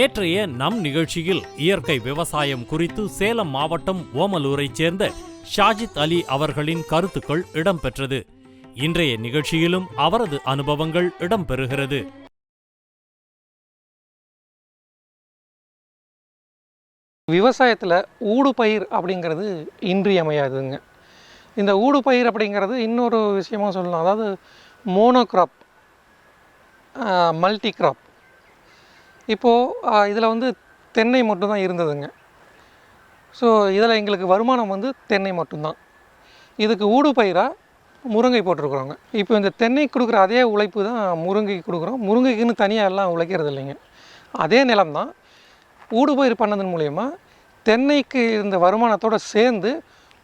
நேற்றைய நம் நிகழ்ச்சியில் இயற்கை விவசாயம் குறித்து சேலம் மாவட்டம் ஓமலூரைச் சேர்ந்த ஷாஜித் அலி அவர்களின் கருத்துக்கள் இடம்பெற்றது. இன்றைய நிகழ்ச்சியிலும் அவரது அனுபவங்கள் இடம்பெறுகிறது. விவசாயத்தில் ஊடுபயிர் அப்படிங்கிறது இன்றியமையாதுங்க இந்த ஊடுபயிர் அப்படிங்கிறது இன்னொரு விஷயமாக சொல்லலாம். அதாவது மோனோக்ராப் மல்டி கிராப் இப்போது இதில் வந்து தென்னை மட்டும்தான் இருந்ததுங்க. ஸோ இதில் எங்களுக்கு வருமானம் வந்து தென்னை மட்டும்தான். இதுக்கு ஊடுபயிராக முருங்கை போட்டிருக்குறோங்க. இப்போ இந்த தென்னை கொடுக்குற அதே உழைப்பு தான் முருங்கைக்கு கொடுக்குறோம். முருங்கைக்குன்னு தனியாக எல்லாம் உழைக்கிறது இல்லைங்க. அதே நிலம் தான் ஊடுபயிர் பண்ணதன் மூலயமா தென்னைக்கு இருந்த வருமானத்தோடு சேர்ந்து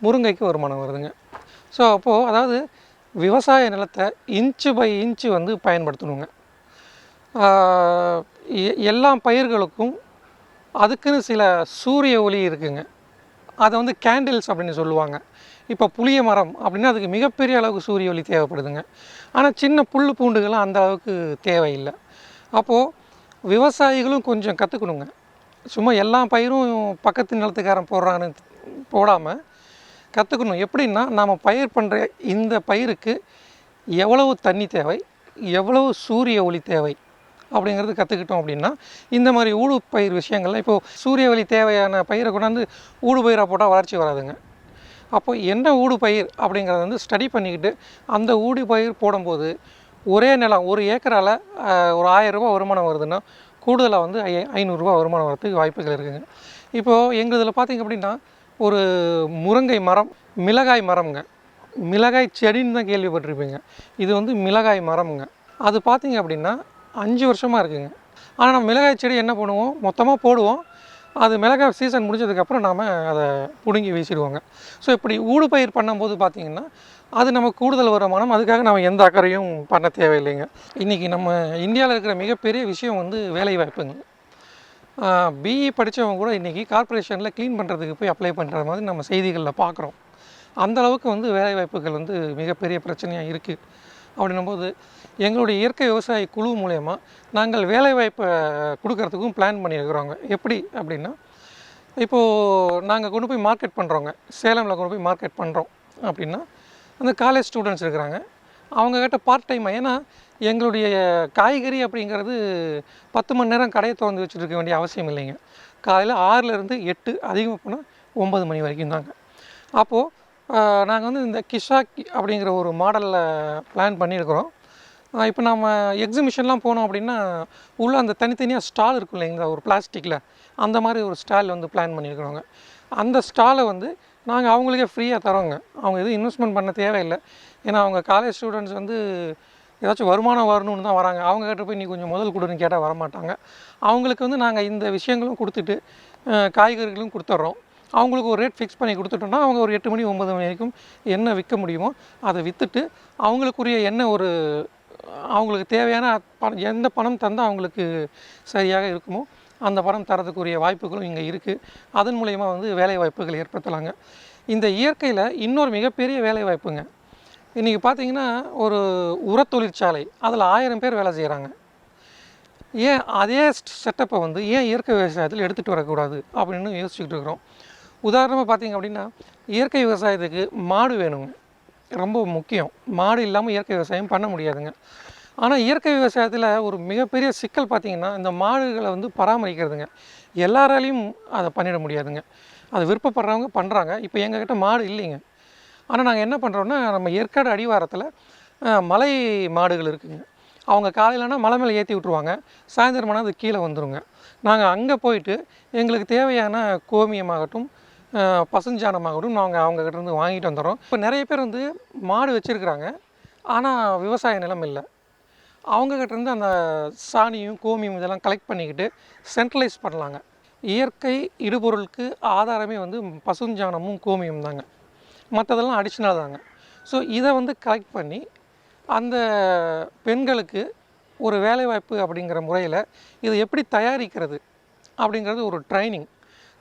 முருங்கைக்கு வருமானம் வருதுங்க. ஸோ அப்போது அதாவது விவசாய நிலத்தை இன்ச்சு பை இன்ச்சு வந்து பயன்படுத்தணுங்க. எல்லா பயிர்களுக்கும் அதுக்குன்னு சில சூரிய ஒளி இருக்குங்க. அதை வந்து கேண்டில்ஸ் அப்படின்னு சொல்லுவாங்க. இப்போ புளிய மரம் அப்படின்னா அதுக்கு மிகப்பெரிய அளவுக்கு சூரிய ஒளி தேவைப்படுதுங்க. ஆனால் சின்ன புல் பூண்டுகள்லாம் அந்த அளவுக்கு தேவையில்லை. அப்போது விவசாயிகளும் கொஞ்சம் கற்றுக்கணுங்க சும்மா எல்லா பயிரும் பக்கத்து நிலத்துக்காரன் போடுறான்னு போடாமல் கற்றுக்கணும் எப்படின்னா நாம் பயிர் பண்ணுற இந்த பயிருக்கு எவ்வளவு தண்ணி தேவை எவ்வளவு சூரிய ஒளி தேவை அப்படிங்கிறது கற்றுக்கிட்டோம் அப்படின்னா இந்த மாதிரி ஊடு பயிர் விஷயங்கள்லாம் இப்போது சூரிய வழி தேவையான பயிரை கொண்டாந்து ஊடு பயிராக போட்டால் வளர்ச்சி வராதுங்க. அப்போ என்ன ஊடு பயிர் அப்படிங்கிறத வந்து ஸ்டடி பண்ணிக்கிட்டு அந்த ஊடு பயிர் போடும்போது ஒரே நிலம் ஒரு ஏக்கரால் ஒரு ஆயிரம் ரூபாய் வருமானம் வருதுன்னா கூடுதலாக வந்து ஐ ஐநூறுரூவா வருமானம் வரதுக்கு வாய்ப்புகள் இருக்குதுங்க இப்போது எங்களுதில் பார்த்திங்க அப்படின்னா ஒரு முருங்கை மரம் மிளகாய் மரம்ங்க. மிளகாய் செடின்னு தான் கேள்விப்பட்டிருப்பீங்க. இது வந்து மிளகாய் மரம்ங்க. அது பார்த்தீங்க அப்படின்னா அஞ்சு வருஷமாக இருக்குங்க. ஆனால் நம்ம மிளகாய் செடி என்ன பண்ணுவோம்? மொத்தமாக போடுவோம். அது மிளகாய் சீசன் முடிஞ்சதுக்கப்புறம் நாம் அதை பிடுங்கி வீசிடுவோங்க. ஸோ இப்படி ஊடு பயிர் பண்ணும்போது பார்த்தீங்கன்னா அது நமக்கு கூடுதல் வருமானம். அதுக்காக நம்ம எந்த அக்கறையும் பண்ண தேவையில்லைங்க. இன்றைக்கி நம்ம இந்தியாவில் இருக்கிற மிகப்பெரிய விஷயம் வந்து வேலைவாய்ப்புங்க. பிஇ படித்தவங்க கூட இன்றைக்கி கார்ப்பரேஷனில் க்ளீன் பண்ணுறதுக்கு போய் அப்ளை பண்ணுற மாதிரி நம்ம செய்திகளில் பார்க்குறோம் அந்தளவுக்கு வந்து வேலைவாய்ப்புகள் வந்து மிகப்பெரிய பிரச்சனையாக இருக்குது அப்படின்னும்போது எங்களுடைய இயற்கை விவசாய குழு மூலயமா நாங்கள் வேலைவாய்ப்பை கொடுக்கறதுக்கும் பிளான் பண்ணியிருக்கிறோங்க. எப்படி அப்படின்னா இப்போது நாங்கள் கொண்டு போய் மார்க்கெட் பண்ணுறோங்க சேலமில் கொண்டு போய் மார்க்கெட் பண்ணுறோம் அப்படின்னா அந்த காலேஜ் ஸ்டூடெண்ட்ஸ் இருக்கிறாங்க. அவங்கக்கிட்ட பார்ட் டைம் ஏன்னா எங்களுடைய காய்கறி அப்படிங்கிறது பத்து மணி நேரம் கடையை திறந்து வச்சுருக்க வேண்டிய அவசியம் இல்லைங்க. காலையில் ஆறுலேருந்து எட்டு அதிகமாக போனால் ஒம்பது மணி வரைக்கும் தாங்க. அப்போது நாங்கள் வந்து இந்த கிஷாக் அப்படிங்கிற ஒரு மாடலில் பிளான் பண்ணியிருக்கிறோம். இப்போ நம்ம எக்ஸிபிஷன்லாம் போனோம் அப்படின்னா உள்ளே அந்த தனித்தனியாக ஸ்டால் இருக்கும் இல்லைங்களா ஒரு பிளாஸ்டிக்கில் அந்த மாதிரி ஒரு ஸ்டால் வந்து பிளான் பண்ணியிருக்கிறோங்க அந்த ஸ்டாலை வந்து நாங்கள் அவங்களுக்கே ஃப்ரீயாக தரோங்க. அவங்க எதுவும் இன்வெஸ்ட்மெண்ட் பண்ண தேவையில்லை. ஏன்னா அவங்க காலேஜ் ஸ்டூடெண்ட்ஸ் வந்து ஏதாச்சும் வருமானம் வரணும்னு தான் வராங்க. அவங்க கிட்ட போய் நீ கொஞ்சம் முதல் கொடுன்னு கேட்டால் வரமாட்டாங்க. அவங்களுக்கு வந்து நாங்கள் இந்த விஷயங்களும் கொடுத்துட்டு காய்கறிகளும் கொடுத்துட்றோம். அவங்களுக்கு ஒரு ரேட் ஃபிக்ஸ் பண்ணி கொடுத்துட்டோம்னா அவங்க ஒரு எட்டு மணி ஒன்பது மணி வரைக்கும் என்ன விற்க முடியுமோ அதை விற்றுட்டு அவங்களுக்குரிய என்ன ஒரு அவங்களுக்கு தேவையான பணம் எந்த பணம் தந்தால் அவங்களுக்கு சரியாக இருக்குமோ அந்த பணம் தரதுக்குரிய வாய்ப்புகளும் இங்கே இருக்குது அதன் மூலயமா வந்து வேலை வாய்ப்புகள் ஏற்படுத்தலாங்க. இந்த இயற்கையில் இன்னொரு மிகப்பெரிய வேலை வாய்ப்புங்க இன்றைக்கி பார்த்தீங்கன்னா ஒரு உரத் தொழிற்சாலை அதில் ஆயிரம் பேர் வேலை செய்கிறாங்க. ஏன் அதே செட்டப்பை வந்து ஏன் இயற்கை விவசாயத்தில் எடுத்துகிட்டு வரக்கூடாது அப்படின்னு யோசிச்சுக்கிட்டு இருக்கிறோம். உதாரணமாக பார்த்தீங்க அப்படின்னா இயற்கை விவசாயத்துக்கு மாடு வேணுங்க. ரொம்ப முக்கியம். மாடு இல்லாமல் இயற்கை விவசாயம் பண்ண முடியாதுங்க. ஆனால் இயற்கை விவசாயத்தில் ஒரு மிகப்பெரிய சிக்கல் பார்த்தீங்கன்னா இந்த மாடுகளை வந்து பராமரிக்கிறதுங்க. எல்லாராலையும் அதை பண்ணிட முடியாதுங்க. அது விருப்பப்படுறவங்க பண்ணுறாங்க இப்போ எங்ககிட்ட மாடு இல்லைங்க. ஆனால் நாங்கள் என்ன பண்ணுறோன்னா நம்ம ஏற்காடு அடிவாரத்தில் மலை மாடுகள் இருக்குங்க. அவங்க காலையிலனா மலை மேலே ஏற்றி விட்ருவாங்க சாயந்தரமானால் அது கீழே வந்துடுங்க நாங்கள் அங்கே போயிட்டு எங்களுக்கு தேவையான கோமியமாகட்டும் பசுஞ்சாணமாகட்டும் நாங்கள் அவங்ககிட்ட இருந்து வாங்கிட்டு வந்துடுறோம் இப்போ நிறைய பேர் வந்து மாடு வச்சுருக்குறாங்க. ஆனால் விவசாய நிலம் இல்லை. அவங்கக்கிட்டேருந்து அந்த சாணியும் கோமியம் இதெல்லாம் கலெக்ட் பண்ணிக்கிட்டு சென்ட்ரலைஸ் பண்ணலாங்க. இயற்கை இடுபொருளுக்கு ஆதாரமே வந்து பசுஞ்சாணமும் கோமியும் தாங்க. மற்றதெல்லாம் அடிஷ்னல் தாங்க. ஸோ இதை வந்து கலெக்ட் பண்ணி அந்த பெண்களுக்கு ஒரு வேலைவாய்ப்பு அப்படிங்கிற முறையில் இதை எப்படி தயாரிக்கிறது அப்படிங்கிறது ஒரு ட்ரைனிங்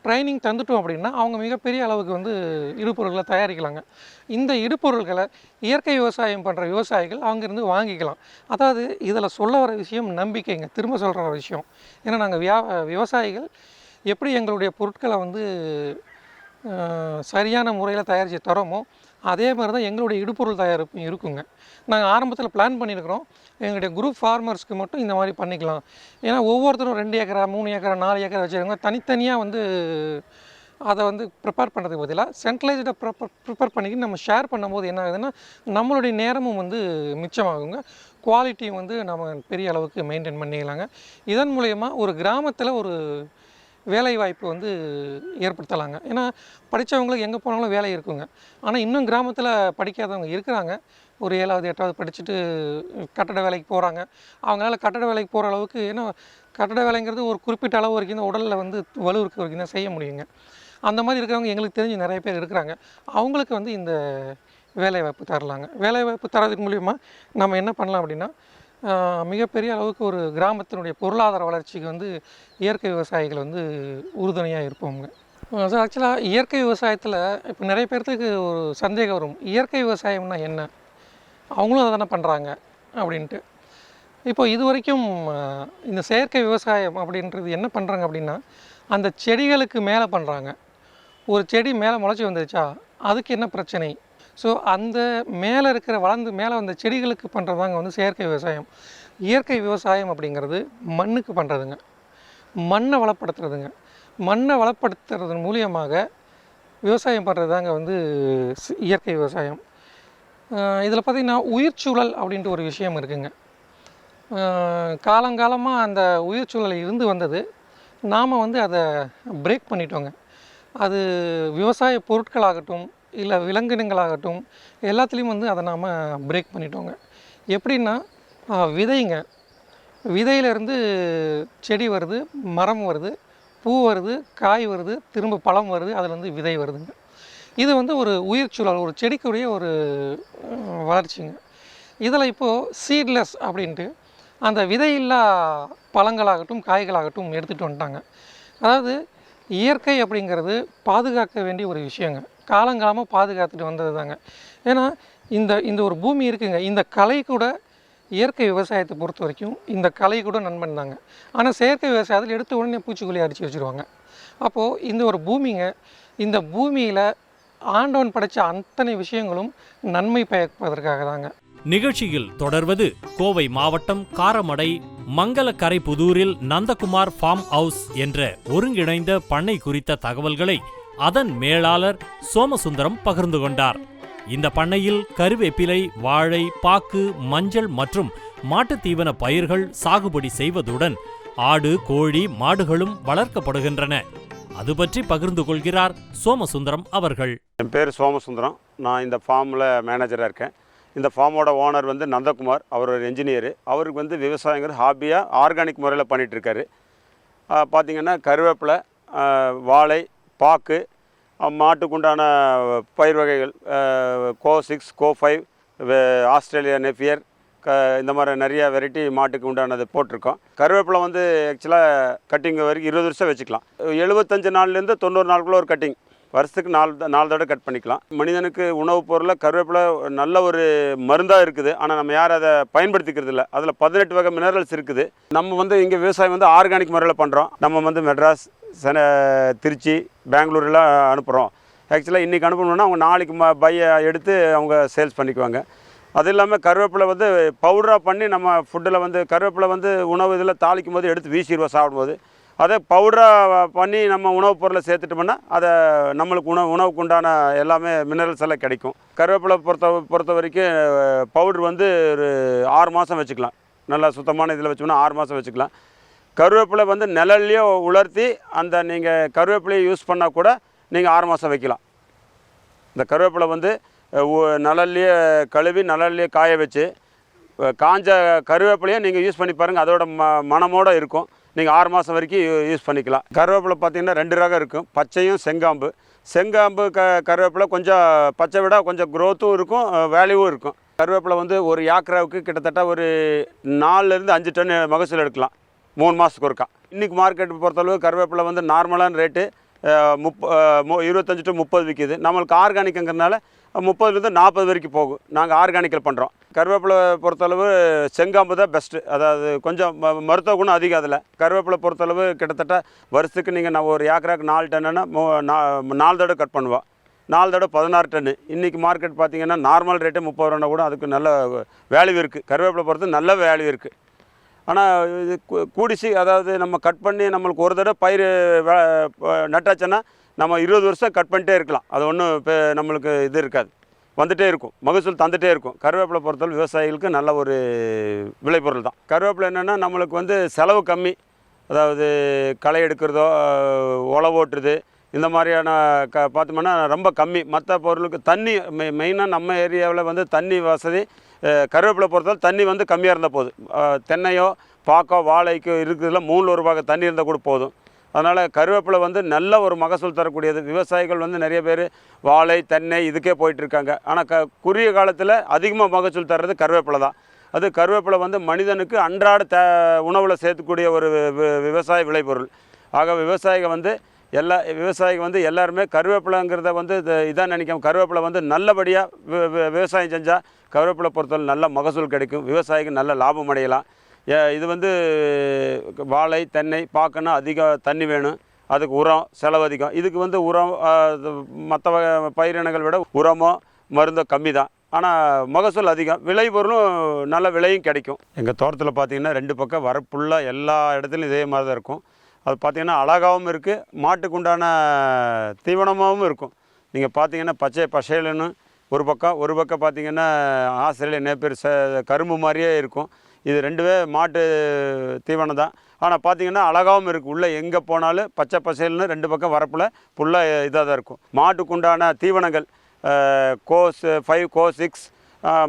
ட்ரைனிங் தந்துட்டோம் அப்படின்னா அவங்க மிகப்பெரிய அளவுக்கு வந்து இடுபொருள்களை தயாரிக்கலாங்க. இந்த இடுபொருட்களை இயற்கை விவசாயம் பண்ணுற விவசாயிகள் அங்கேருந்து வாங்கிக்கலாம். அதாவது இதில் சொல்ல வர விஷயம் நம்பிக்கைங்க. திரும்ப சொல்கிற ஒரு விஷயம். ஏன்னா நாங்கள் வியா விவசாயிகள் எப்படி எங்களுடைய பொருட்களை வந்து சரியான முறையில் தயாரித்து தரோமோ அதே மாதிரி தான் எங்களுடைய இடுபொருள் தயாரிப்பும் இருக்குங்க. நாங்கள் ஆரம்பத்தில் பிளான் பண்ணியிருக்கிறோம். எங்களுடைய குரூப் ஃபார்மர்ஸ்க்கு மட்டும் இந்த மாதிரி பண்ணிக்கலாம். ஏன்னா ஒவ்வொருத்தரும் ரெண்டு ஏக்கரா மூணு ஏக்கரா நாலு ஏக்கரா வச்சுருக்காங்க. தனித்தனியாக வந்து அதை வந்து ப்ரிப்பேர் பண்ணுறதுக்கு பதிலாக சென்ட்ரலைஸ்டாக ப்ரிப்பர் ப்ரிப்பேர் பண்ணிக்கிட்டு நம்ம ஷேர் பண்ணும்போது என்ன ஆகுதுன்னா நம்மளுடைய நேரமும் வந்து மிச்சமாகுங்க. குவாலிட்டியும் வந்து நம்ம பெரிய அளவுக்கு மெயின்டைன் பண்ணிக்கலாங்க. இதன் மூலயமா ஒரு கிராமத்தில் ஒரு வேலை வாய்ப்பு வந்து ஏற்படுத்தலாங்க. ஏன்னா படித்தவங்களுக்கு எங்கே போனாலும் வேலை இருக்குங்க. ஆனால் இன்னும் கிராமத்தில் படிக்காதவங்க இருக்கிறாங்க. ஒரு ஏழாவது எட்டாவது படிச்சுட்டு கட்டட வேலைக்கு போகிறாங்க அவங்களால கட்டட வேலைக்கு போகிற அளவுக்கு ஏன்னா கட்டட வேலைங்கிறது ஒரு குறிப்பிட்ட அளவு வரைக்கும் தான் உடலில் வந்து வலு இருக்க வரைக்கும் தான் செய்ய முடியுங்க. அந்த மாதிரி இருக்கிறவங்க எங்களுக்கு தெரிஞ்சு நிறைய பேர் இருக்கிறாங்க. அவங்களுக்கு வந்து இந்த வேலைவாய்ப்பு தரலாங்க. வேலைவாய்ப்பு தரதுக்கு மூலிமா நம்ம என்ன பண்ணலாம் அப்படின்னா மிகப்பெரிய அளவுக்கு ஒரு கிராமத்தினுடைய பொருளாதார வளர்ச்சிக்கு வந்து இயற்கை விவசாயிகள் வந்து உறுதுணையாக இருப்போங்க ஸோ ஆக்சுவலாக இயற்கை விவசாயத்தில் இப்போ நிறைய பேர்த்துக்கு ஒரு சந்தேகம் வரும். இயற்கை விவசாயம்னா என்ன? அவங்களும் அதை தானே பண்ணுறாங்க அப்படின்ட்டு. இப்போ இது வரைக்கும் இந்த செயற்கை விவசாயம் அப்படின்றது என்ன பண்ணுறாங்க அப்படின்னா அந்த செடிகளுக்கு மேலே பண்ணுறாங்க ஒரு செடி மேலே முளைச்சி வந்துருச்சா அதுக்கு என்ன பிரச்சனை? ஸோ அந்த மேலே இருக்கிற வளர்ந்து மேலே வந்த செடிகளுக்கு பண்ணுறதாங்க வந்து செயற்கை விவசாயம். இயற்கை விவசாயம் அப்படிங்கிறது மண்ணுக்கு பண்ணுறதுங்க மண்ணை வளப்படுத்துறதுங்க. மண்ணை வளப்படுத்துறதன் மூலியமாக விவசாயம் பண்ணுறது தாங்க வந்து இயற்கை விவசாயம். இதில் பார்த்திங்கன்னா உயிர்ச்சூழல் அப்படின்ட்டு ஒரு விஷயம் இருக்குங்க. காலங்காலமாக அந்த உயிர்ச்சூழல் இருந்து வந்தது. நாம் வந்து அதை பிரேக் பண்ணிட்டோங்க. அது விவசாய பொருட்களாகட்டும் இல்லை விலங்கினங்களாகட்டும் எல்லாத்துலேயும் வந்து அதை நாம் பிரேக் பண்ணிட்டோங்க. எப்படின்னா விதைங்க. விதையிலேருந்து செடி வருது மரம் வருது பூ வருது காய் வருது திரும்ப பழம் வருது அதுலேருந்து விதை வருதுங்க. இது வந்து ஒரு உயிர் சூழல் ஒரு செடிக்குரிய ஒரு வளர்ச்சிங்க. இதில் இப்போது சீட்லெஸ் அப்படின்ட்டு அந்த விதையில்லா பழங்களாகட்டும் காய்களாகட்டும் எடுத்துகிட்டு வந்துட்டாங்க. அதாவது இயற்கை அப்படிங்கிறது பாதுகாக்க வேண்டிய ஒரு விஷயங்க. காலங்காலமாக பாதுகாத்துட்டு வந்தது தாங்க ஏன்னா இந்த இந்த ஒரு பூமி இருக்குங்க. இந்த கலை கூட இயற்கை விவசாயத்தை பொறுத்த வரைக்கும் இந்த கலை கூட நண்பன் தாங்க. ஆனால் செயற்கை விவசாயத்தில் எடுத்த உடனே பூச்சிக்கொல்லி அடித்து வச்சுருவாங்க. அப்போது இந்த ஒரு பூமிங்க இந்த பூமியில் ஆண்டவன் படைத்த அத்தனை விஷயங்களும் நன்மை பயப்பதற்காக தாங்க. நிகழ்ச்சியில் தொடர்வது கோவை மாவட்டம் காரமடை மங்களக்கரைப்புதூரில் நந்தகுமார் ஃபார்ம் ஹவுஸ் என்ற ஒருங்கிணைந்த பண்ணை குறித்த தகவல்களை அதன் மேலாளர் சோமசுந்தரம் பகிர்ந்து கொண்டார். இந்த பண்ணையில் கருவேப்பிலை வாழை பாக்கு மஞ்சள் மற்றும் மாட்டுத்தீவன பயிர்கள் சாகுபடி செய்வதுடன் ஆடு கோழி மாடுகளும் வளர்க்கப்படுகின்றன. அது பற்றி பகிர்ந்து கொள்கிறார் சோமசுந்தரம் அவர்கள். என் பேர் சோமசுந்தரம். நான் இந்த ஃபார்மில் மேனேஜராக இருக்கேன். இந்த ஃபார்மோட ஓனர் வந்து நந்தகுமார். அவர் ஒரு என்ஜினியர். அவருக்கு வந்து விவசாயங்கிறது ஹாபியாக ஆர்கானிக் முறையில் பண்ணிகிட்ருக்காரு பார்த்திங்கன்னா கருவேப்பிலை வாழை பாக்கு மாட்டுக்குண்டான பயிர் வகைகள் CO six CO five Australia napier க இந்த மாதிரி நிறைய வெரைட்டி மாட்டுக்கு உண்டானது போட்டிருக்கோம். கருவேப்பிலை வந்து ஆக்சுவலாக கட்டிங் வரைக்கும் இருபது வருஷம் வச்சுக்கலாம். எழுபத்தஞ்சு நாள்லேருந்து தொண்ணூறு நாளுக்குள்ள ஒரு கட்டிங் வருஷத்துக்கு நாலு நாலு தடவை கட் பண்ணிக்கலாம். மனிதனுக்கு உணவுப் பொருளில் கருவேப்பிலை நல்ல ஒரு மருந்தாக இருக்குது. ஆனால் நம்ம யாரும் அதை பயன்படுத்திக்கிறது இல்லை. அதில் பதினெட்டு வகை மினரல்ஸ் இருக்குது. நம்ம வந்து இங்கே விவசாயம் வந்து ஆர்கானிக் முறையில் பண்ணுறோம் நம்ம வந்து மெட்ராஸ் சென திருச்சி பெங்களூர்லாம் அனுப்புகிறோம் ஆக்சுவலாக இன்றைக்கி அனுப்பணும்னா அவங்க நாளைக்கு ம பையை எடுத்து அவங்க சேல்ஸ் பண்ணிக்குவாங்க. அது இல்லாமல் கருவேப்பிலை வந்து பவுடராக பண்ணி நம்ம ஃபுட்டில் வந்து கருவேப்பிலை வந்து உணவு இதில் தாளிக்கும் போது எடுத்து வீசிடுவோம் சாப்பிடும்போது. அதை பவுடராக பண்ணி நம்ம உணவுப் பொருளை சேர்த்துட்டோம்னா அதை நம்மளுக்கு உணவு உணவுக்கு உண்டான எல்லாமே மினரல்ஸ் எல்லாம் கிடைக்கும். கருவேப்பிலை பொறுத்த பொறுத்த வரைக்கும் பவுடர் வந்து ஒரு ஆறு மாதம் வச்சுக்கலாம். நல்லா சுத்தமான இதில் வச்சோம்னா ஆறு மாதம் வச்சுக்கலாம். கருவேப்பிலை வந்து நிழல்லையே உலர்த்தி அந்த நீங்கள் கருவேப்பிலையை யூஸ் பண்ணால் கூட நீங்கள் ஆறு மாதம் வைக்கலாம். இந்த கருவேப்பிலை வந்து நிழல்லையே கழுவி நிழல்லையே காய வச்சு காஞ்ச கருவேப்பிலையை நீங்கள் யூஸ் பண்ணி பாருங்கள் அதோட ம மனமோடு இருக்கும். நீங்கள் ஆறு மாதம் வரைக்கும் யூ- யூஸ் பண்ணிக்கலாம். கருவேப்பிலை பார்த்தீங்கன்னா ரெண்டு ரகம் இருக்கும். பச்சையும் செங்காம்பு. செங்காம்பு க கருவேப்பிலை கொஞ்சம் பச்சை விட கொஞ்சம் க்ரோத்தும் இருக்கும் வேல்யூவும் இருக்கும். கருவேப்பிலை வந்து ஒரு ஏக்கராவுக்கு கிட்டத்தட்ட ஒரு நாலுலேருந்து அஞ்சு டன் மகசூல் எடுக்கலாம். மூணு மாதத்துக்கு ஒருக்கா. இன்றைக்கி மார்க்கெட் பொறுத்தளவு கருவேப்பிலை வந்து நார்மலான ரேட்டு முப்ப மு- இருபத்தஞ்சு டு முப்பது விற்கிது நம்மளுக்கு ஆர்கானிக்குங்கிறதுனால முப்பதுலேருந்து நாற்பது வரைக்கும் போகும். நாங்கள் ஆர்கானிக்கல் பண்ணுறோம் கருவேப்பிலை பொறுத்தளவு செங்காம்பு தான் பெஸ்ட்டு அதாவது கொஞ்சம் ம- மருத்துவ குணம் அதிகம் அதில். கருவேப்பிலை பொறுத்தளவு கிட்டத்தட்ட வருஷத்துக்கு நீங்கள் நான் ஒரு ஏக்கராக்கு நாலு டன்னுன்னா மூ- நாலு தடவை கட் பண்ணுவோம் நாலு தடவை பதினாறு டன்னு இன்றைக்கி மார்க்கெட் பார்த்திங்கன்னா நார்மல் ரேட்டே முப்பது ரூபா கூட அதுக்கு நல்ல வேல்யூ இருக்குது கருவேப்பிலை பொறுத்து நல்ல வேல்யூ இருக்குது ஆனால் இது கூடிசி அதாவது நம்ம கட் பண்ணி நம்மளுக்கு ஒரு தடவை பயிர் வே- நட்டாச்சுன்னா நம்ம இருபது வருஷம் கட் பண்ணிட்டே இருக்கலாம். அது ஒன்றும் இப்போ நம்மளுக்கு இது இருக்காது. வந்துகிட்டே இருக்கும். மகசூல் தந்துகிட்டே இருக்கும். கருவேப்பிலை பொறுத்தவரை விவசாயிகளுக்கு நல்ல ஒரு விளைபொருள் தான். கருவேப்பிலை என்னென்னா நம்மளுக்கு வந்து செலவு கம்மி. அதாவது களை எடுக்கிறதோ ஒலை ஓட்டுறது இந்த மாதிரியான க பார்த்தோம்னா ரொம்ப கம்மி. மற்ற பொருளுக்கு தண்ணி மெ மெயினாக நம்ம ஏரியாவில் வந்து தண்ணி வசதி கருவேப்பிலை பொறுத்தவரை தண்ணி வந்து கம்மியாக இருந்தால் போதும். தென்னையோ பாக்கோ வாழைக்கோ இருக்கிறதுல மூணு ஒரு பாக தண்ணி இருந்தால் கூட போதும். அதனால் கருவேப்பிலை வந்து நல்ல ஒரு மகசூல் தரக்கூடியது. விவசாயிகள் வந்து நிறைய பேர் வாழை தென்னை இதுக்கே போயிட்டுருக்காங்க ஆனால் க குறுகிய காலத்தில் அதிகமாக மகசூல் தர்றது கருவேப்பிலை தான். அது கருவேப்பிலை வந்து மனிதனுக்கு அன்றாட த உணவில் சேர்த்துக்கூடிய ஒரு வி- விவசாய விளைபொருள். ஆக விவசாயிகள் வந்து எல்லா விவசாயிக்கு வந்து எல்லாருமே கருவேப்பிலைங்கிறத வந்து இது- இதான் நினைக்காம கருவேப்பிலை வந்து நல்லபடியாக விவசாயம் செஞ்சால் கருவேப்பிலை பொறுத்தவரை நல்ல மகசூல் கிடைக்கும். விவசாயிக்கு நல்ல லாபம் அடையலாம். ஏ- இது வந்து வாழை தென்னை பார்க்கணும் அதிக தண்ணி வேணும். அதுக்கு உரம் செலவு அதிகம். இதுக்கு வந்து உரம் மற்ற பயிரினங்கள் விட உரமோ மருந்தோ கம்மி தான். ஆனால் மகசூல் அதிகம். விளை பொருளும் நல்ல விலையும் கிடைக்கும். எங்கள் தோட்டத்தில் பார்த்திங்கன்னா ரெண்டு பக்கம் வரப்புள்ள எல்லா இடத்துலையும் இதே மாதிரி தான் இருக்கும். அது பார்த்தீங்கன்னா அழகாகவும் இருக்குது மாட்டுக்கு உண்டான தீவனமாகவும் இருக்கும். நீங்கள் பார்த்தீங்கன்னா பச்சை பசேலுன்னு ஒரு பக்கம் ஒரு பக்கம் பார்த்தீங்கன்னா ஆஸ்திரேலியா நேப்பர் ச கரும்பு மாதிரியே இருக்கும். இது ரெண்டுமே மாட்டு தீவனம் தான் ஆனால் பார்த்தீங்கன்னா அழகாகவும் இருக்குது உள்ளே எங்கே போனாலும் பச்சை பசேல்னு ரெண்டு பக்கம் வரப்பில் ஃபுல்லாக இதாக தான் இருக்கும். மாட்டுக்குண்டான தீவனங்கள் கோஸ் ஃபைவ் கோ சிக்ஸ்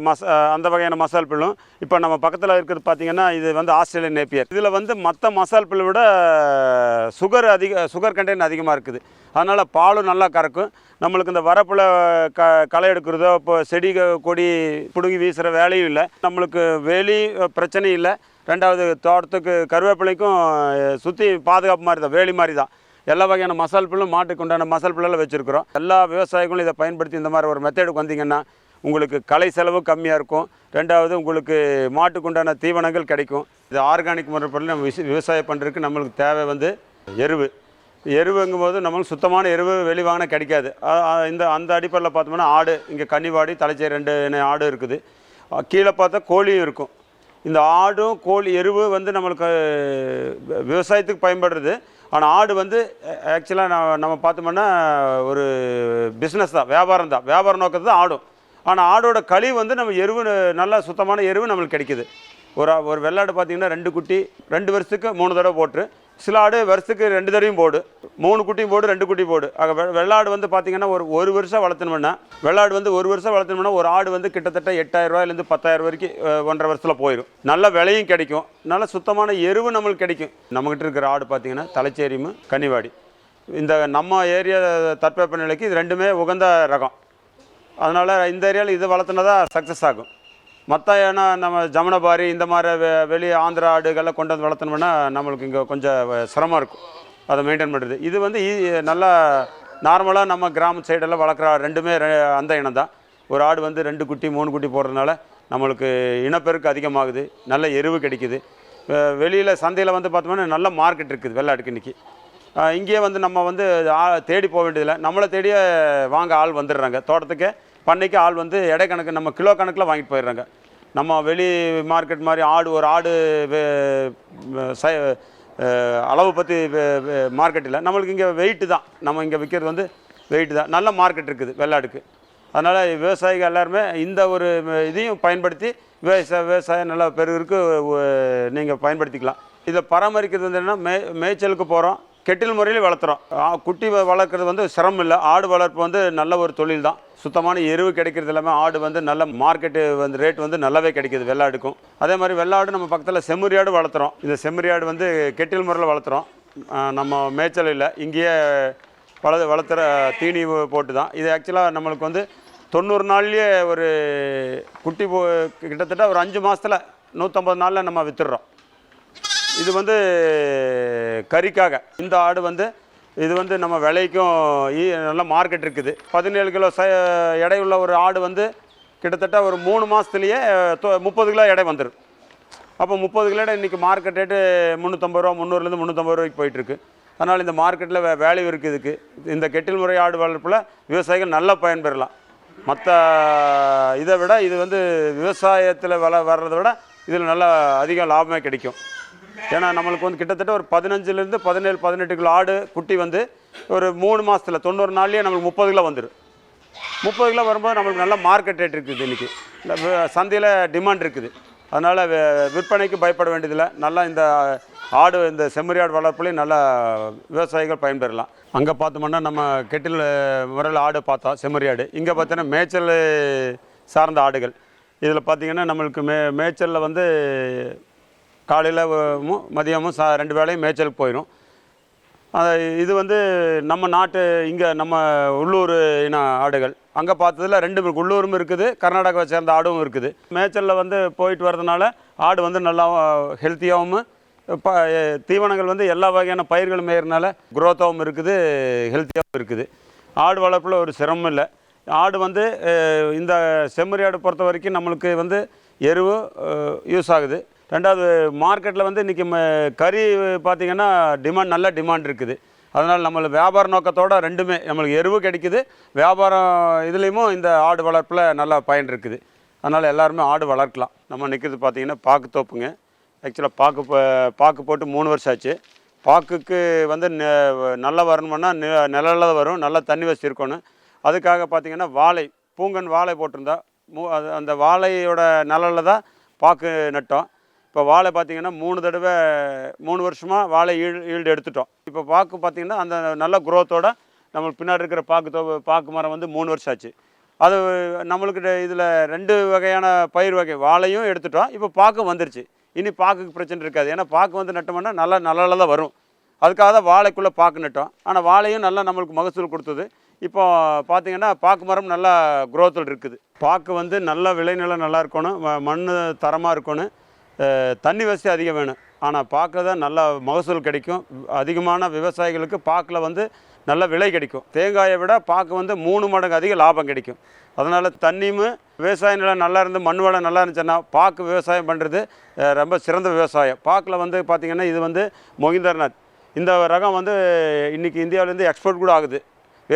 மச அந்த வகையான மசால் பில்லும். இப்போ நம்ம பக்கத்தில் இருக்கிறது பார்த்தீங்கன்னா இது வந்து ஆஸ்திரேலியன் நேப்பியர். இதில் வந்து மற்ற மசால் பில்லை விட சுகர் அதிக சுகர் கண்டென்ட் அதிகமாக இருக்குது. அதனால் பாலும் நல்லா கறக்கும். நம்மளுக்கு இந்த வரப்பில் க களை எடுக்கிறதோ இப்போ செடி கொடி பிடுங்கி வீசுகிற வேலையும் இல்லை. நம்மளுக்கு வேலி பிரச்சனை பிரச்சனையும் இல்லை. ரெண்டாவது தோட்டத்துக்கு கருவேப்பிலைக்கும் சுற்றி பாதுகாப்பு மாதிரி தான் வேலி மாதிரி தான். எல்லா வகையான மசால் பில்லும் மாட்டுக்கு உண்டான மசால் பில்லெல்லாம் வச்சுருக்குறோம். எல்லா விவசாயிகளும் இதை பயன்படுத்தி இந்த மாதிரி ஒரு மெத்தேடுக்கு வந்தீங்கன்னா உங்களுக்கு கலை செலவு கம்மியாக இருக்கும். ரெண்டாவது உங்களுக்கு மாட்டுக்கு உண்டான தீவனங்கள் கிடைக்கும். இது ஆர்கானிக் முறைப்படி நம்ம விச- விவசாயம் பண்ணுறதுக்கு நம்மளுக்கு தேவை வந்து எருவு. எருவுங்கும் போது நம்மளுக்கு சுத்தமான எருவு வெளிவாங்கினா கிடைக்காது. இந்த அந்த அடிப்படையில் பார்த்தோம்னா ஆடு இங்கே கன்னிவாடி தலைச்சேரி ரெண்டு ஆடு இருக்குது. கீழே பார்த்தா கோழியும் இருக்கும். இந்த ஆடும் கோழி எருவு வந்து நம்மளுக்கு விவசாயத்துக்கு பயன்படுறது ஆனால் ஆடு வந்து ஆக்சுவலாக நம்ம பார்த்தோம்னா ஒரு பிஸ்னஸ் தான் வியாபாரம் தான். வியாபார நோக்கத்து தான் ஆடும். ஆனால் ஆடோட கழிவு வந்து நம்ம எருவு நல்ல சுத்தமான எருவு நம்மளுக்கு கிடைக்குது. ஒரு ஒரு வெள்ளாடு பார்த்தீங்கன்னா ரெண்டு குட்டி ரெண்டு வருஷத்துக்கு மூணு தடவை போட்டு சில ஆடு வருஷத்துக்கு ரெண்டு தடவையும் போடு மூணு குட்டியும் போடு ரெண்டு குட்டி போடு. ஆக வெள்ளாடு வந்து பார்த்திங்கன்னா ஒரு ஒரு வருஷம் வளர்த்தணும்னா வெள்ளாடு வந்து ஒரு வருஷம் வளர்த்தணும்னா ஒரு ஆடு வந்து கிட்டத்தட்ட எட்டாயிரம் ரூபாயிலேருந்து பத்தாயிரம் வரைக்கும் ஒன்றரை வருஷத்தில் போயிடும் நல்ல விலையும் கிடைக்கும். நல்ல சுத்தமான எருவு நம்மளுக்கு கிடைக்கும். நம்மகிட்ட இருக்கிற ஆடு பார்த்தீங்கன்னா தலைச்சேரியும் கனிவாடி இந்த நம்ம ஏரியா தட்பவெப்ப நிலைக்கு இது ரெண்டுமே உகந்த ரகம். அதனால் இந்த ஏரியாவில் இது வளர்த்துனா தான் சக்ஸஸ் ஆகும். மற்ற ஏன்னா நம்ம ஜமுனபாரி இந்த மாதிரி வெ வெளி ஆந்திரா ஆடுகள்லாம் கொண்டு வந்து வளர்த்தணும்னா நம்மளுக்கு இங்கே கொஞ்சம் சிரமம் இருக்கும். அதை மெயின்டைன் பண்ணுறது இது வந்து ஈ- நல்லா நார்மலாக நம்ம கிராம சைடெல்லாம் வளர்க்குற ரெண்டுமே அந்த இனம் தான். ஒரு ஆடு வந்து ரெண்டு குட்டி மூணு குட்டி போடுறதுனால நம்மளுக்கு இனப்பெருக்கு அதிகமாகுது. நல்ல எருவு கிடைக்குது. வெளியில் சந்தையில் வந்து பார்த்தோம்னா நல்ல மார்க்கெட் இருக்குது வெள்ளாட்டுக்கு இன்றைக்கி இங்கேயே வந்து நம்ம வந்து ஆ- தேடி போக வேண்டியதில்லை. நம்மளை தேடியே வாங்க ஆள் வந்துடுறாங்க. தோட்டத்துக்கு பண்ணைக்கு ஆள் வந்து எடை கணக்கு நம்ம கிலோ கணக்கில் வாங்கிட்டு போயிடுறாங்க. நம்ம வெளி மார்க்கெட் மாதிரி ஆடு ஒரு ஆடு வே- அளவு பற்றி மார்க்கெட் இல்லை. நம்மளுக்கு இங்கே வெயிட்டு தான். நம்ம இங்கே விற்கிறது வந்து வெயிட்டு தான். நல்ல மார்க்கெட் இருக்குது வெள்ளாடுக்கு. அதனால் விவசாயிகள் எல்லாருமே இந்த ஒரு இதையும் பயன்படுத்தி விவசாய விவசாயம் நல்லா பெருகிருக்கு நீங்கள் பயன்படுத்திக்கலாம். இதை பராமரிக்கிறது வந்து என்னன்னா மே மேய்ச்சலுக்கு போகிறோம் கெட்டில் முறையில் வளர்த்துறோம். குட்டி வளர்க்குறது வந்து சிரமம் இல்லை. ஆடு வளர்ப்பு வந்து நல்ல ஒரு தொழில் தான் சுத்தமான எருவு கிடைக்கிறது எல்லாமே ஆடு வந்து நல்ல மார்க்கெட்டு வந்து ரேட் வந்து நல்லாவே கிடைக்கிது வெள்ளாடுக்கும். அதே மாதிரி வெள்ளாடு நம்ம பக்கத்தில் செம்மறியாடு வளர்த்துறோம். இந்த செம்மறியாடு வந்து கெட்டில் முறையில் வளர்த்துறோம். நம்ம மேய்ச்சல் இல்லை. இங்கேயே வள வளர்த்துற தீனி போட்டு தான் இது ஆக்சுவலாக நம்மளுக்கு வந்து தொண்ணூறு நாள்லேயே ஒரு குட்டி போ கிட்டத்தட்ட ஒரு அஞ்சு மாதத்தில் நூற்றம்பது நாளில் நம்ம விற்றுறோம் இது வந்து கறிக்காக. இந்த ஆடு வந்து இது வந்து நம்ம விலைக்கும் ஈ- நல்ல மார்க்கெட் இருக்குது. பதினேழு கிலோ ச எடையுள்ள ஒரு ஆடு வந்து கிட்டத்தட்ட ஒரு மூணு மாதத்துலேயே முப்பது கிலோ எடை வந்துடும் அப்போ முப்பது கிலோ இன்றைக்கி மார்க்கெட் ரேட்டு முந்நூற்றம்பது ரூபா முந்நூறுலேருந்து முந்நூற்றம்பது ரூபாய்க்கு போயிட்டுருக்கு. அதனால் இந்த மார்க்கெட்டில் வே வேல்யூ இருக்குது இதுக்கு. இந்த கெட்டில் முறை ஆடு வளர்ப்பில் விவசாயிகள் நல்லா பயன்பெறலாம் மற்ற இதை விட இது வந்து விவசாயத்தில் வள வர்றதை விட இதில் நல்லா அதிகம் லாபமே கிடைக்கும். ஏன்னா நம்மளுக்கு வந்து கிட்டத்தட்ட ஒரு பதினஞ்சுலேருந்து பதினேழு பதினெட்டு கிலோ ஆடு குட்டி வந்து ஒரு மூணு மாதத்தில் தொண்ணூறு நாள்லேயே நம்மளுக்கு முப்பது கிலோ வந்துடும் முப்பது கிலோ வரும்போது நம்மளுக்கு நல்ல மார்க்கெட் ரேட் இருக்குது இன்றைக்கி சந்தையில் டிமாண்ட் இருக்குது. அதனால் விற்பனைக்கு பயப்பட வேண்டியதில்லை. நல்லா இந்த ஆடு இந்த செம்மறி ஆடு வளர்ப்புலையும் நல்லா விவசாயிகள் பயன்பெறலாம். அங்கே பார்த்தோம்னா நம்ம கெட்டில் முறையில் ஆடு பார்த்தோம் செம்மறி ஆடு. இங்கே பார்த்தோன்னா மேய்ச்சல் சார்ந்த ஆடுகள். இதில் பார்த்தீங்கன்னா நம்மளுக்கு மே மேய்ச்சலில் வந்து காலையில் மதியமும் சா ரெண்டு வேளையும் மேய்ச்சலுக்கு போயிடும் அது இது வந்து நம்ம நாட்டு இங்கே நம்ம உள்ளூர் இன ஆடுகள். அங்கே பார்த்ததுல ரெண்டு உள்ளூரும் இருக்குது கர்நாடகாவை சேர்ந்த ஆடும் இருக்குது. மேய்ச்சலில் வந்து போயிட்டு வரதுனால ஆடு வந்து நல்லா ஹெல்த்தியாகவும் ப தீவனங்கள் வந்து எல்லா வகையான பயிர்கள் மேயறனால குரோத்தாகவும் இருக்குது ஹெல்த்தியாகவும் இருக்குது. ஆடு வளர்ப்பில் ஒரு சிரமம் இல்லை. ஆடு வந்து இந்த செம்மறி ஆடு பொறுத்த வரைக்கும் நம்மளுக்கு வந்து எருவு யூஸ் ஆகுது. ரெண்டாவது மார்க்கெட்டில் வந்து இன்றைக்கி கறி பார்த்திங்கன்னா டிமாண்ட் நல்ல டிமாண்ட் இருக்குது. அதனால் நம்மளுக்கு வியாபார நோக்கத்தோடு ரெண்டுமே நம்மளுக்கு எருவு கிடைக்குது வியாபாரம் இதுலேயுமும் இந்த ஆடு வளர்ப்பில் நல்லா பயன் இருக்குது. அதனால் எல்லாருமே ஆடு வளர்க்கலாம். நம்ம நிற்கிறது பார்த்திங்கன்னா பாக்கு தோப்புங்க. ஆக்சுவலாக பாக்கு பாக்கு போட்டு மூணு வருஷம் ஆச்சு. பாக்குக்கு வந்து நெ- நல்லா வரணும்னா நெ- நிழல்ல வரும் நல்லா தண்ணி வசதி இருக்கணும் அதுக்காக பார்த்தீங்கன்னா வாழை பூங்கன் வாழை போட்டிருந்தா மூ அது அந்த வாழையோட நிழலில் தான் பாக்கு நட்டோம். இப்போ வாழை பார்த்தீங்கன்னா மூணு தடவை மூணு வருஷமாக வாழை ஈழ் ஈல்டு எடுத்துட்டோம். இப்போ பாக்கு பார்த்தீங்கன்னா அந்த நல்ல குரோத்தோட நம்மளுக்கு பின்னாடி இருக்கிற பாக்கு தோ பாக்கு மரம் வந்து மூணு வருஷம் ஆச்சு. அது நம்மளுக்கு இதில் ரெண்டு வகையான பயிர் வகை வாழையும் எடுத்துட்டோம். இப்போ பாக்கும் வந்துருச்சு. இனி பாக்குக்கு பிரச்சனை இருக்காது. ஏன்னா பாக்கு வந்து நட்டோம்னா நல்லா நல்லா தான் வரும். அதுக்காக தான் வாழைக்குள்ளே பாக்கு நட்டோம். ஆனால் வாழையும் நல்லா நம்மளுக்கு மகசூல் கொடுத்தது. இப்போ பார்த்திங்கன்னா பாக்கு மரம் நல்லா குரோத்தில் இருக்குது. பாக்கு வந்து நல்ல விளைநிலம் நல்லா இருக்கணும். மண் தரமாக இருக்கணும். தண்ணி வசதி அதிகம் வேணும். ஆனால் பாக்கில் தான் நல்ல மகசூல் கிடைக்கும். அதிகமான விவசாயிகளுக்கு பாக்கில் வந்து நல்ல விலை கிடைக்கும். தேங்காயை விட பாக்கு வந்து மூணு மடங்கு அதிக லாபம் கிடைக்கும். அதனால் தண்ணியும் விவசாய நிலம் நல்லா இருந்து மண் வளம் நல்லா இருந்துச்சுன்னா பாக்கு விவசாயம் பண்ணுறது ரொம்ப சிறந்த விவசாயம். பாக்கில் வந்து பார்த்திங்கன்னா இது வந்து மொகிந்தர்நாத். இந்த ரகம் வந்து இன்றைக்கி இந்தியாவிலேருந்து எக்ஸ்போர்ட் கூட ஆகுது.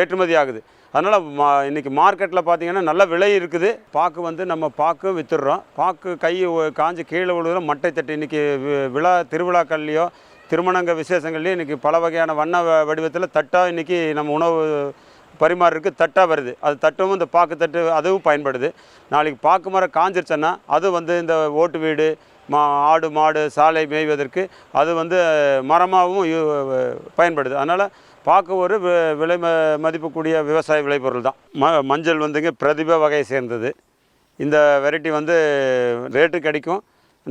ஏற்றுமதி ஆகுது. அதனால் மா இன்றைக்கி மார்க்கெட்டில் பார்த்திங்கன்னா நல்ல விலை இருக்குது. பாக்கு வந்து நம்ம பாக்கும் விற்றுடுறோம் பாக்கு கை ஒ- காஞ்சு கீழே விழுகிற மட்டை தட்டு இன்றைக்கி விழா திருவிழாக்கள்லேயோ திருமணங்க விசேஷங்கள்லையும் இன்றைக்கி பல வகையான வண்ண வடிவத்தில் தட்டாக இன்றைக்கி நம்ம உணவு பரிமாறருக்கு தட்டாக வருது. அது தட்டும் இந்த பாக்கு தட்டு அதுவும் பயன்படுது. நாளைக்கு பாக்கு மரம் காஞ்சிருச்சுன்னா அது வந்து இந்த ஓட்டு வீடு மா ஆடு மாடு சாலை மேய்வதற்கு அது வந்து மரமாகவும் யூ- பயன்படுது. அதனால் பார்க்க ஒரு விலை ம மதிப்புக்கூடிய விவசாய விளைபொருள் தான். ம மஞ்சள் வந்துங்க பிரதிபா வகையை சேர்ந்தது. இந்த வெரைட்டி வந்து ரேட்டு கிடைக்கும்.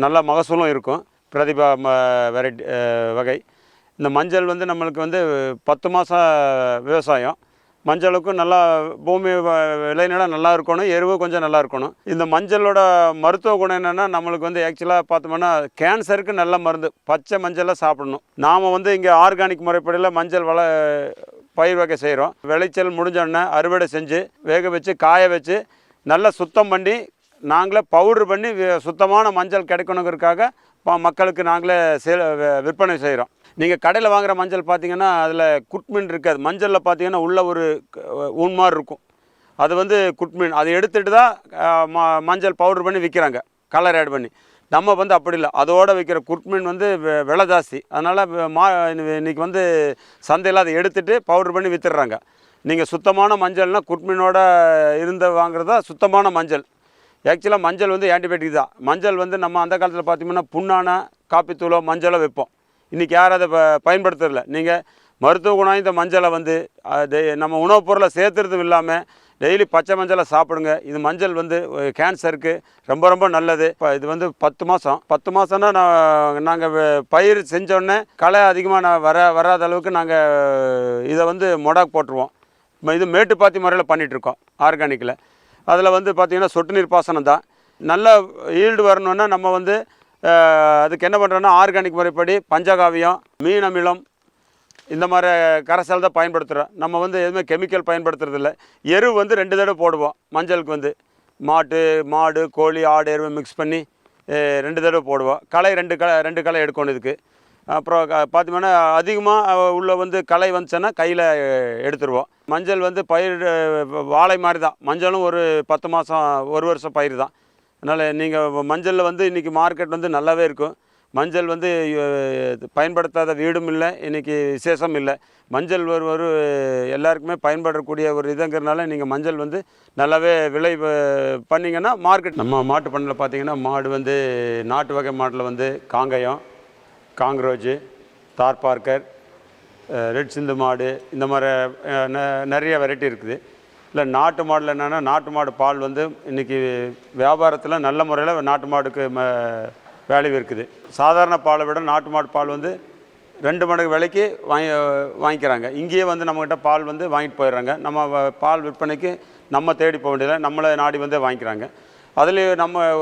நல்ல மகசூலும் இருக்கும். பிரதிபா ம வெரைட்டி வகை. இந்த மஞ்சள் வந்து நம்மளுக்கு வந்து பத்து மாதம் விவசாயம். மஞ்சளுக்கும் நல்லா பூமி வ- விளைநிலம் நல்லா இருக்கணும் எருவு கொஞ்சம் நல்லா இருக்கணும். இந்த மஞ்சளோட மருத்துவ குணம் என்னென்னா நம்மளுக்கு வந்து ஆக்சுவலாக பார்த்தோம்னா கேன்சருக்கு நல்ல மருந்து பச்சை மஞ்சளை சாப்பிடணும். நாம் வந்து இங்கே ஆர்கானிக் முறைப்படியில் மஞ்சள் வள பயிர் வகை செய்கிறோம் விளைச்சல் முடிஞ்சோடனே அறுவடை செஞ்சு வேக வச்சு காய வச்சு நல்லா சுத்தம் பண்ணி நாங்களே பவுடர் பண்ணி சுத்தமான மஞ்சள் கிடைக்கணுங்கிறதுக்காக மக்களுக்கு நாங்களே விற்பனை செய்கிறோம் நீங்கள் கடையில் வாங்குற மஞ்சள் பார்த்தீங்கன்னா அதில் குட்மின் இருக்காது. மஞ்சளில் பார்த்தீங்கன்னா உள்ள ஒரு ஊன் மாதிரி இருக்கும். அது வந்து குட்மின். அதை எடுத்துட்டு தான் ம- மஞ்சள் பவுடர் பண்ணி விற்கிறாங்க கலர் ஆட் பண்ணி. நம்ம வந்து அப்படி இல்லை. அதோட விற்கிற குட்மின் வந்து விலை ஜாஸ்தி. அதனால் மா இன்னைக்கு வந்து சந்தையில் அதை எடுத்துட்டு பவுடர் பண்ணி விற்றுடுறாங்க நீங்கள் சுத்தமான மஞ்சள்னால் குட்மினோட இருந்த வாங்குறதா சுத்தமான மஞ்சள். ஆக்சுவலாக மஞ்சள் வந்து ஆன்டிபயோட்டிக் தான். மஞ்சள் வந்து நம்ம அந்த காலத்தில் பார்த்தீங்கன்னா புண்ணான காப்பித்தூளோ மஞ்சளோ வைப்போம் இன்றைக்கி யாரும் அதை ப பயன்படுத்துறதில்ல நீங்கள் மருத்துவ குணம் இந்த மஞ்சளை வந்து அது நம்ம உணவுப் பொருளை சேர்த்துறதும் இல்லாமல் டெய்லி பச்சை மஞ்சளை சாப்பிடுங்க. இது மஞ்சள் வந்து கேன்சருக்கு ரொம்ப ரொம்ப நல்லது. இப்போ இது வந்து பத்து மாதம் பத்து மாதம்னா நான் நாங்கள் பயிர் செஞ்சோடனே களை அதிகமாக நான் வர வராத அளவுக்கு நாங்கள் இதை வந்து மொடாக் போட்டுருவோம். இது மேட்டுப்பாத்தி முறையில் பண்ணிகிட்ருக்கோம் ஆர்கானிக்கில் அதில் வந்து பார்த்திங்கன்னா சொட்டு நீர் பாசனம் தான். நல்ல ஈல்டு வரணுன்னா நம்ம வந்து அதுக்கு என்ன பண்ணுறோன்னா ஆர்கானிக் முறைப்படி பஞ்சகாவியம் மீன் அமிலம் இந்த மாதிரி கரைசல் தான் பயன்படுத்துகிறோம் நம்ம வந்து எதுவுமே கெமிக்கல் பயன்படுத்துறதில்ல எரு வந்து ரெண்டு தடவை போடுவோம் மஞ்சளுக்கு வந்து. மாட்டு மாடு கோழி ஆடு எருவை மிக்ஸ் பண்ணி ரெண்டு தடவை போடுவோம். களை ரெண்டு களை ரெண்டு களை எடுக்கணும் இதுக்கு. அப்புறம் க- பார்த்தீங்கன்னா அதிகமாக உள்ள வந்து களை வந்துச்சுன்னா கையில் எடுத்துருவோம். மஞ்சள் வந்து பயிர் வாழை மாதிரி தான். மஞ்சளும் ஒரு பத்து மாதம் ஒரு வருஷம் பயிர் தான். அதனால் நீங்கள் மஞ்சளில் வந்து இன்றைக்கி மார்க்கெட் வந்து நல்லாவே இருக்கும். மஞ்சள் வந்து பயன்படுத்தாத வீடும் இல்லை இன்றைக்கி விசேஷம் இல்லை. மஞ்சள் ஒரு ஒரு எல்லாருக்குமே பயன்படக்கூடிய ஒரு இதுங்கிறனால நீங்கள் மஞ்சள் வந்து நல்லாவே விலை பண்ணிங்கன்னா மார்க்கெட் நம்ம மாட்டு பண்ணையில் பார்த்தீங்கன்னா மாடு வந்து நாட்டு வகை மாட்டில் வந்து காங்கயம் காங்க்ரோஜு தார் பார்க்கர் ரெட் சிந்து மாடு இந்த மாதிரி ந- நிறைய வெரைட்டி இருக்குது. இல்லை நாட்டு மாடில் என்னென்னா நாட்டு மாடு பால் வந்து இன்றைக்கி வியாபாரத்தில் நல்ல முறையில் நாட்டு மாடுக்கு ம வேல்யூ இருக்குது. சாதாரண பாலை விட நாட்டு மாடு பால் வந்து ரெண்டு மடங்கு விலைக்கு வாங்கி வாங்கிக்கிறாங்க. இங்கேயே வந்து நம்மக்கிட்ட பால் வந்து வாங்கிட்டு போயிடுறாங்க. நம்ம வ- பால் விற்பனைக்கு நம்ம தேடி போக வேண்டியதில்லை. நம்மளை நாடி வந்து வாங்கிக்கிறாங்க. அதுலேயும் நம்ம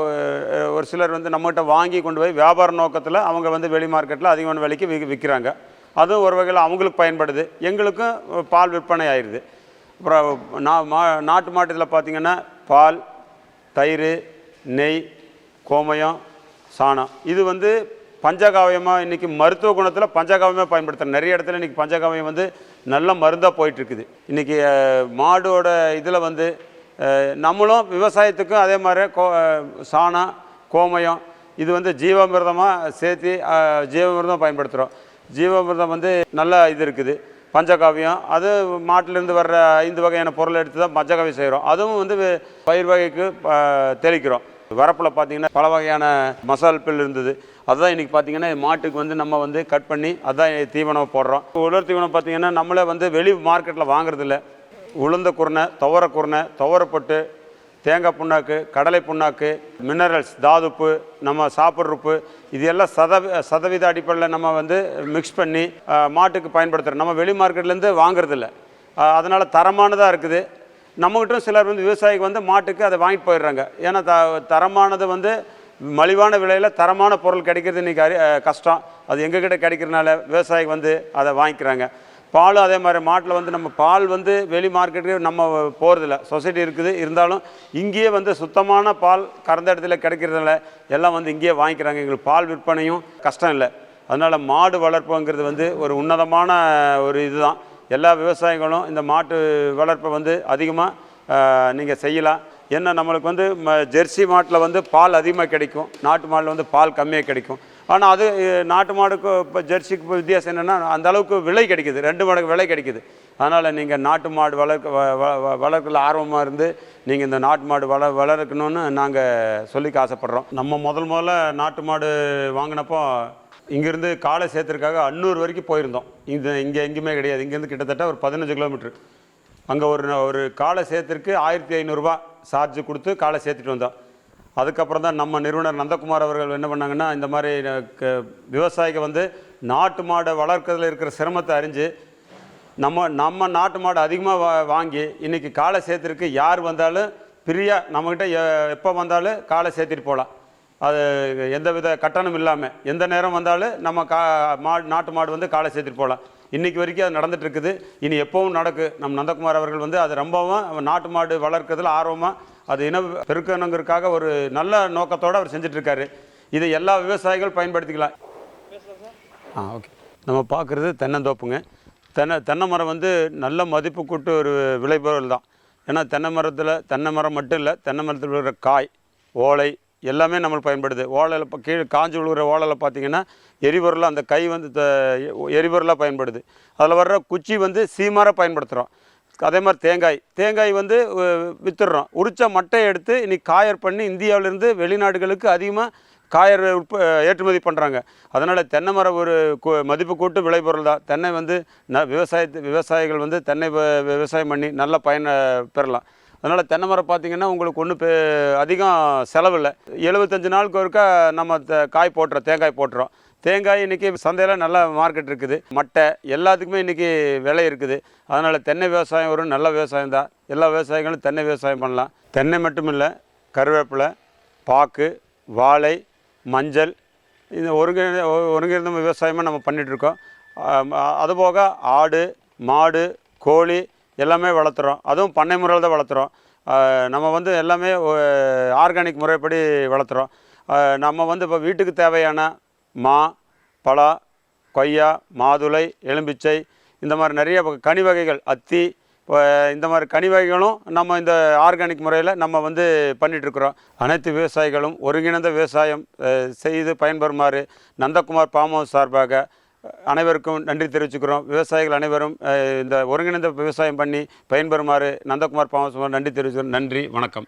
ஒரு சிலர் வந்து நம்மகிட்ட வாங்கி கொண்டு போய் வியாபார நோக்கத்தில் அவங்க வந்து வெளி மார்க்கெட்டில் அதிகமான விலைக்கு விற்கிறாங்க அதுவும் ஒரு வகையில் அவங்களுக்கு பயன்படுது. எங்களுக்கும் பால் விற்பனை ஆயிடுது அப்புறம் நான் மா நாட்டு மாட்டத்தில் பார்த்திங்கன்னா பால் தயிர் நெய் கோமயம் சாணம். இது வந்து பஞ்சகாவியமாக இன்றைக்கி மருத்துவ குணத்தில் பஞ்சகாவியமாக பயன்படுத்துகிறோம் நிறைய இடத்துல இன்றைக்கி பஞ்சகாவியம் வந்து நல்ல மருந்தாக போயிட்டுருக்குது. இன்றைக்கி மாடோட இதில் வந்து நம்மளும் விவசாயத்துக்கும் அதே மாதிரி கோ சாணம் கோமயம் இது வந்து ஜீவாமிர்தமாக சேர்த்து ஜீவமிரதம் ஜீவாமிர்தம் பயன்படுத்துகிறோம் ஜீவாமிர்தம் வந்து நல்ல இது இருக்குது. பஞ்சகாவியம் அது மாட்டிலேருந்து வர்ற ஐந்து வகையான பொருளை எடுத்து தான் பஞ்சகாவியம் செய்கிறோம். அதுவும் வந்து பயிர் வகைக்கு தெளிக்கிறோம். வரப்பில் பார்த்தீங்கன்னா பல வகையான மசால் பில் இருந்தது. அதுதான் இன்றைக்கி பார்த்தீங்கன்னா மாட்டுக்கு வந்து நம்ம வந்து கட் பண்ணி அதான் தீவனம் போடுறோம். உலர் தீவனம் பார்த்தீங்கன்னா நம்மளே வந்து வெளி மார்க்கெட்டில் வாங்குறதில்ல. உளுந்த குருணை துவர குருணை துவரப்பட்டு தேங்காய் புண்ணாக்கு கடலை புண்ணாக்கு மினரல்ஸ் தாதுப்பு நம்ம சாப்பிட்ற உப்பு இது எல்லாம் சதவீ சதவீத அடிப்படையில் நம்ம வந்து மிக்ஸ் பண்ணி மாட்டுக்கு பயன்படுத்துகிறோம் நம்ம வெளி மார்க்கெட்லேருந்து வாங்குறதில்ல. அதனால் தரமானதாக இருக்குது. நம்மகிட்டும் சிலர் வந்து விவசாயிக்கு வந்து மாட்டுக்கு அதை வாங்கிட்டு போயிடுறாங்க. ஏன்னா த தரமானது வந்து மலிவான விலையில் தரமான பொருள் கிடைக்கிறது இன்றைக்கி கஷ்டம். அது எங்ககிட்ட கிடைக்கிறனால விவசாயிக்கு வந்து அதை வாங்கிக்கிறாங்க. பாலும் அதே மாதிரி மாட்டில் வந்து நம்ம பால் வந்து வெளி மார்க்கெட்டுக்கு நம்ம போகிறதில்ல சொசைட்டி இருக்குது. இருந்தாலும் இங்கேயே வந்து சுத்தமான பால் கறந்த இடத்துல கிடைக்கிறதுனால எல்லாம் வந்து இங்கேயே வாங்கிக்கிறாங்க. எங்களுக்கு பால் விற்பனையும் கஷ்டம் இல்லை. அதனால் மாடு வளர்ப்புங்கிறது வந்து ஒரு உன்னதமான ஒரு இதுதான். எல்லா விவசாயிகளும் இந்த மாட்டு வளர்ப்பை வந்து அதிகமாக நீங்கள் செய்யலாம். ஏன்னா நம்மளுக்கு வந்து ம ஜெர்சி மாட்டில் வந்து பால் அதிகமாக கிடைக்கும். நாட்டு மாட்டில் வந்து பால் கம்மியாக கிடைக்கும். ஆனால் அது நாட்டு மாடுக்கு இப்போ ஜெர்சிக்கு இப்போ வித்தியாசம் என்னென்னா அந்த அளவுக்கு விலை கிடைக்குது. ரெண்டு மடங்கு விலை கிடைக்குது. அதனால் நீங்கள் நாட்டு மாடு வளர்க்க வ- வ- வ- வளர்க்கல ஆர்வமாக இருந்து நீங்கள் இந்த நாட்டு மாடு வள வளர்க்கணும்னு நாங்கள் சொல்லிக்க ஆசைப்பட்றோம் நம்ம முதல் முதல்ல நாட்டு மாடு வாங்கினப்போ இங்கேருந்து காலை சேர்த்துறதுக்காக அன்னூர் வரைக்கும் போயிருந்தோம். இது இங்கே எங்கேயுமே கிடையாது. இங்கேருந்து கிட்டத்தட்ட ஒரு பதினஞ்சு கிலோமீட்ரு அங்கே ஒரு ஒரு காலை சேர்த்துருக்கு ஆயிரத்தி ஐநூறுரூவா சார்ஜ் கொடுத்து காலை சேர்த்துட்டு வந்தோம். அதுக்கப்புறம் தான் நம்ம நிறுவனர் நந்தகுமார் அவர்கள் என்ன பண்ணாங்கன்னா இந்த மாதிரி க- விவசாயிக்கு வந்து நாட்டு மாடை வளர்க்கறதுல இருக்கிற சிரமத்தை அறிஞ்சு நம்ம நம்ம நாட்டு மாடு அதிகமாக வா வாங்கி இன்றைக்கி காலை சேர்த்துருக்கு யார் வந்தாலும் ஃப்ரீயாக நம்மக்கிட்ட எ- எப்போ வந்தாலும் காலை சேர்த்துட்டு போகலாம் அது எந்த வித கட்டணம் இல்லாமல் எந்த நேரம் வந்தாலும் நம்ம கா மாடு நாட்டு மாடு வந்து காலை சேர்த்துட்டு போகலாம் இன்றைக்கி வரைக்கும் அது நடந்துகிட்ருக்குது இருக்குது. இனி எப்பவும் நடக்கு. நம்ம நந்தகுமார் அவர்கள் வந்து அது ரொம்பவும் நாட்டு மாடு வளர்க்கறதுல ஆர்வமாக அது இன பெருக்கணுங்கிறதுக்காக ஒரு நல்ல நோக்கத்தோடு அவர் செஞ்சிட்ருக்காரு. இதை எல்லா விவசாயிகள் பயன்படுத்திக்கலாம். ஆ ஓகே. நம்ம பார்க்குறது தென்னந்தோப்புங்க. தென்னை தென்னை மரம் வந்து நல்ல மதிப்பு கூட்டு ஒரு விளைபொருள் தான். ஏன்னா தென்னை மரத்தில் தென்னை மரம் மட்டும் இல்லை தென்னை மரத்தில் விழுகிற காய் ஓலை எல்லாமே நம்மளுக்கு பயன்படுது. ஓலையில் இப்போ கீழே காஞ்சு விழுகிற ஓலையில் பார்த்தீங்கன்னா எரிபொருளாக அந்த கை வந்து த- எரிபொருளாக பயன்படுது. அதில் வர்ற குச்சி வந்து சீமாராக பயன்படுத்துகிறோம் அதே மாதிரி தேங்காய். தேங்காய் வந்து விற்றுடுறோம் உரித்த மட்டையை எடுத்து இன்றைக்கி காயர் பண்ணி இந்தியாவிலேருந்து வெளிநாடுகளுக்கு அதிகமாக காயர் உற்ப ஏற்றுமதி பண்ணுறாங்க அதனால் தென்னை மரம் ஒரு கு- மதிப்பு கூட்டு விளைபொருள் தான். தென்னை வந்து ந விவசாயத்து விவசாயிகள் வந்து தென்னை விவசாயம் பண்ணி நல்ல பயனை பெறலாம். அதனால் தென்னை மரம் பார்த்திங்கன்னா உங்களுக்கு ஒன்றும் அதிகம் செலவில்லை எழுபத்தஞ்சு நாளுக்கு ஒருக்கா நம்ம த- காய் போட்டுறோம் தேங்காய் போட்டுறோம். தேங்காய் இன்றைக்கி சந்தையில் நல்ல மார்க்கெட் இருக்குது. மட்டை எல்லாத்துக்குமே இன்றைக்கி விலை இருக்குது. அதனால் தென்னை விவசாயம் ஒரு நல்ல விவசாயம் தான். எல்லா விவசாயிகளும் தென்னை விவசாயம் பண்ணலாம். தென்னை மட்டும் இல்லை கருவேப்பிலை பாக்கு வாழை மஞ்சள் இது ஒருங்கிணைந்த ஒ- ஒருங்கிணைந்த விவசாயமாக நம்ம பண்ணிகிட்ருக்கோம் அதுபோக ஆடு மாடு கோழி எல்லாமே வளர்த்துறோம். அதுவும் பண்ணை முறையில் தான் வளர்த்துறோம். நம்ம வந்து எல்லாமே ஆர்கானிக் முறைப்படி வளர்த்துறோம். நம்ம வந்து இப்போ வீட்டுக்கு தேவையான மா பலா கொய்யா மாதுளை எலும்பிச்சை இந்த மாதிரி நிறைய கனி வகைகள் அத்தி இந்த மாதிரி கனி வகைகளும் நம்ம இந்த ஆர்கானிக் முறையில் நம்ம வந்து பண்ணிகிட்ருக்குறோம் அனைத்து விவசாயிகளும் ஒருங்கிணைந்த விவசாயம் செய்து பயன்பெறுமாறு நந்தகுமார் பாம் ஹவுஸ் சார்பாக அனைவருக்கும் நன்றி தெரிவிச்சுக்கிறோம். விவசாயிகள் அனைவரும் இந்த ஒருங்கிணைந்த விவசாயம் பண்ணி பயன்பெறுமாறு நந்தகுமார் பாம் ஹவுஸ் நன்றி தெரிவிச்சுக்கிறோம். நன்றி வணக்கம்.